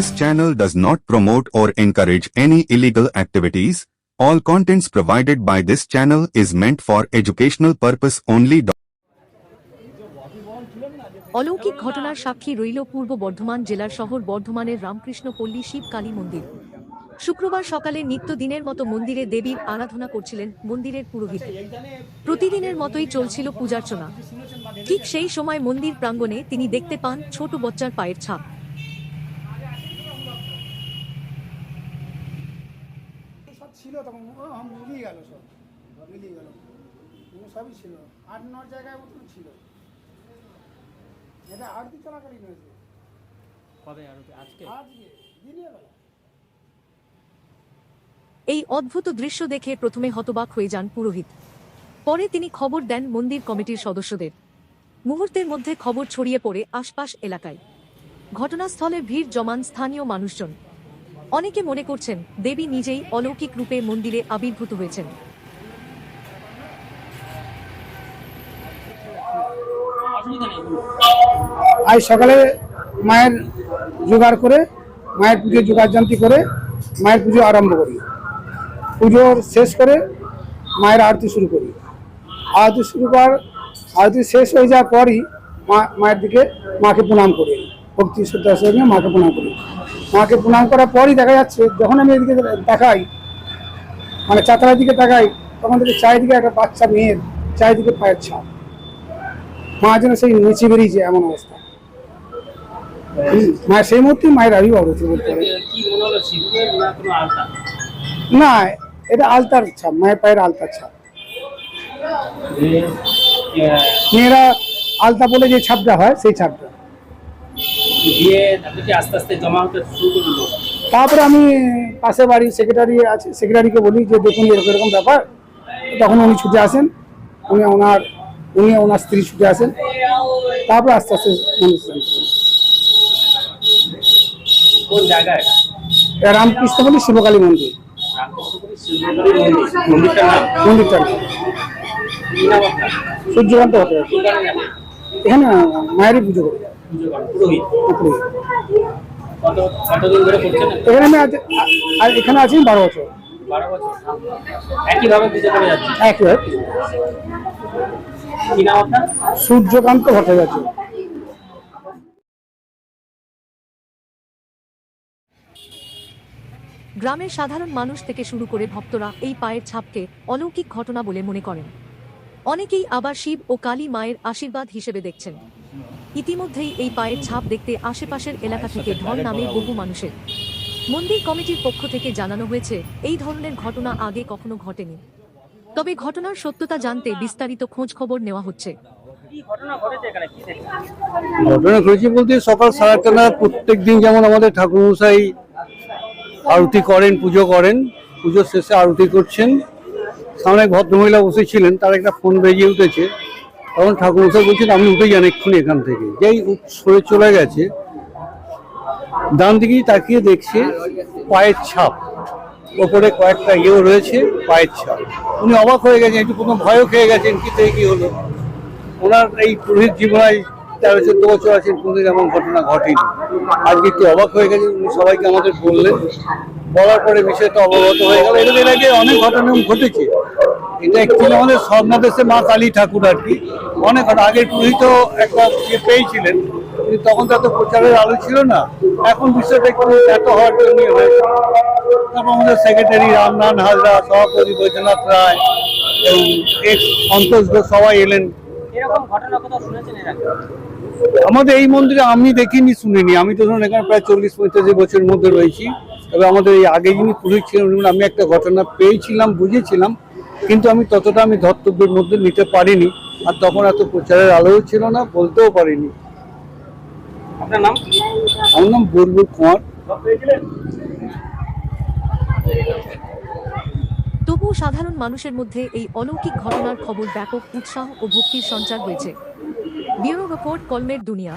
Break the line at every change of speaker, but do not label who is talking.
This channel does not promote or encourage any illegal activities. All contents provided by this channel is meant for educational purpose only.
অলৌকিক ঘটনার সাক্ষী রইল পূর্ব বর্ধমান জেলার শহর বর্ধমানের রামকৃষ্ণ পল্লী শিব কালী মন্দির শুক্রবার সকালে নিত্যদিনের মতো মন্দিরে দেবীর আরাধনা করছিলেন মন্দিরের পুরোহিত প্রতিদিনের মতোই চলছিল পূজার্চনা ঠিক সেই সময় মন্দির প্রাঙ্গণে তিনি দেখতে পান ছোট বচ্চার পায়ের ছাপ
ছিল তখন ও আম মিলিয়ে গেল সব মিলিয়ে গেল। সবই ছিল আট নট জায়গায় মতন ছিল। এটা আরতি চলাকালীন হয়েছে।
কবে আরতি? আজকে?
আজকে দিনের বেলা
এই অদ্ভুত দৃশ্য দেখে প্রথমে হতবাক হয়ে যান পুরোহিত। পরে তিনি খবর দেন মন্দির কমিটির সদস্যদের। মুহূর্তের মধ্যে খবর ছড়িয়ে পড়ে আশপাশ এলাকায়। ঘটনাস্থলে ভিড় জমান স্থানীয় মানুষজন। অনেকে মনে করছেন দেবী নিজেই অলৌকিক রূপে মন্দিরে আবির্ভূত হয়েছেন।
আজ সকালে মায়ের জোগাড় করে, মায়ের পুজো জোগাড়যন্ত্রী করে, মায়ের পুজো আরম্ভ করি। পুজো শেষ করে মায়ের আরতি শুরু করি। আরতি শুরু করার, আরতি শেষ হয়ে যাওয়ার পরই মা, মায়ের দিকে মাকে প্রণাম করি। ভক্তি শ্রদ্ধার সঙ্গে মাকে প্রণাম করি। মাকে প্রণাম করার পরই দেখা যাচ্ছে, যখন আমি এদিকে তাকাই মানে চাতালার দিকে তাকাই, তখন দেখি চারিদিকে একটা বাচ্চা মেয়ের চারিদিকে পায়ের ছাপ। মা যেন সেই নিচে বেরিয়েছে এমন অবস্থা। মায়ের সেই মুহূর্তে মায়ের আবির্ভাব হয়েছে বলতে
না,
এটা আলতার ছাপ, মায়ের পায়ের আলতার ছাপ। মেয়েরা আলতা বলে যে ছাপটা হয়, সেই ছাপটা।
দিয়ে তারপরে আস্তে আস্তে জমা হতে শুরু করল
তারপরে আমি পাশে বাড়ি সেক্রেটারি আছে সেক্রেটারিকে বলি যে দেখুন এরকম এরকম ব্যাপার। তখন উনি ছুটে আসেন। উনি ওনার উনি ওনার স্ত্রী ছুটে আসেন। তারপরে আস্তে আস্তে
কোন জায়গায়?
এটা রামকৃষ্ণ বলি শিবকালী মন্দির।
মন্দিরটার নাম?
সূর্যকান্ত হতে এখানে মায়েরই পুজো করি এখানে আমি আজ আজ এখানে আছি বারো বছর।
আপনার?
সূর্যকান্ত ভট্টাচার্য।
গ্রামের সাধারণ মানুষ থেকে শুরু করে ভক্তরা এই পায়ের ছাপকে অলৌকিক ঘটনা বলে মনে করেন। অনেকেই আবার শিব ও কালী মায়ের আশীর্বাদ হিসেবে দেখছেন। ইতিমধ্যেই এই পায়ের ছাপ দেখতে আশেপাশের এলাকা থেকে ঢল নামে বহু মানুষের। মন্দির কমিটির পক্ষ থেকে জানানো হয়েছে এই ধরনের ঘটনা আগে কখনো ঘটেনি। তবে ঘটনার সত্যতা জানতে বিস্তারিত খোঁজ খবর নেওয়া হচ্ছে।
ঘটনা ঘটেছে এখানে? কি দেখছেন?
ঘটনা ঘটেছে বলতে সকাল সাড়ে আটটা প্রত্যেক দিন যেমন আমাদের ঠাকুরমশাই আরতি করেন পুজো করেন পুজোর শেষে আরতি করছেন। সামনে এক ভদ্রমহিলা বসেছিলেন তার একটা ফোন বেজে উঠেছে। তখন ঠাকুরমশাই বলছেন, আপনি উঠে যান এক্ষুনি এখান থেকে। যেই সরে চলে গেছে, ডান দিকেই তাকিয়ে দেখছে পায়ের ছাপ। ওপরে কয়েকটা ইয়েও রয়েছে, পায়ের ছাপ। উনি অবাক হয়ে গেছেন, একটু প্রথম ভয়ও খেয়ে গেছেন, কি থেকে কি হলো? ওনার এই পুরোহিত জীবনায় তেরো চোদ্দ বছর আছেন, কোনোদিন এমন ঘটনা ঘটেনি। আজকে একটু অবাক হয়ে গেছে উনি সবাইকে আমাদের বললেন। বলার পরে বিষয়টা অবগত হয়ে গেল। এদের এর আগে অনেক ঘটনা ঘটেছে। এটা অ্যাকচুয়ালি আমাদের স্বর্ণাদেশে মা কালী ঠাকুর আর কি। অনেক আগের পুরোহিত একটা ইয়ে পেয়েছিলেন কিন্তু তখন তো এত প্রচারের আলো ছিল না। এখন বিষয়টা একটু এত হওয়ার জন্যই হয়েছে। তারপর আমাদের সেক্রেটারি রামনান হাজরা সভাপতি বৈদ্যনাথ রায় এবং এক্স সন্তোষ ঘোষ সবাই এলেন।
এরকম ঘটনা কোথাও শুনেছেন এর আগে?
আমাদের এই মন্দিরে আমি দেখিনি শুনিনি। আমি তো ধরুন এখানে প্রায় চল্লিশ পঁয়তাল্লিশ বছরের মধ্যে রয়েছি। তবে আমাদের এই আগে যিনি পুলিশ ছিলেন আমি একটা ঘটনা পেয়েছিলাম বুঝেছিলাম কিন্তু আমি ততটা আমি ধর্তব্যের মধ্যে নিতে পারিনি আর তখন এত প্রচারের আলোও ছিল না বলতেও পারিনি।
আপনার নাম?
আমার নাম বুলবুল কুমার।
তবুও সাধারণ মানুষের মধ্যে এই অলৌকিক ঘটনার খবর ব্যাপক উৎসাহ ও ভক্তির সঞ্চার হয়েছে। ব্যুরো রিপোর্ট কলমের দুনিয়া।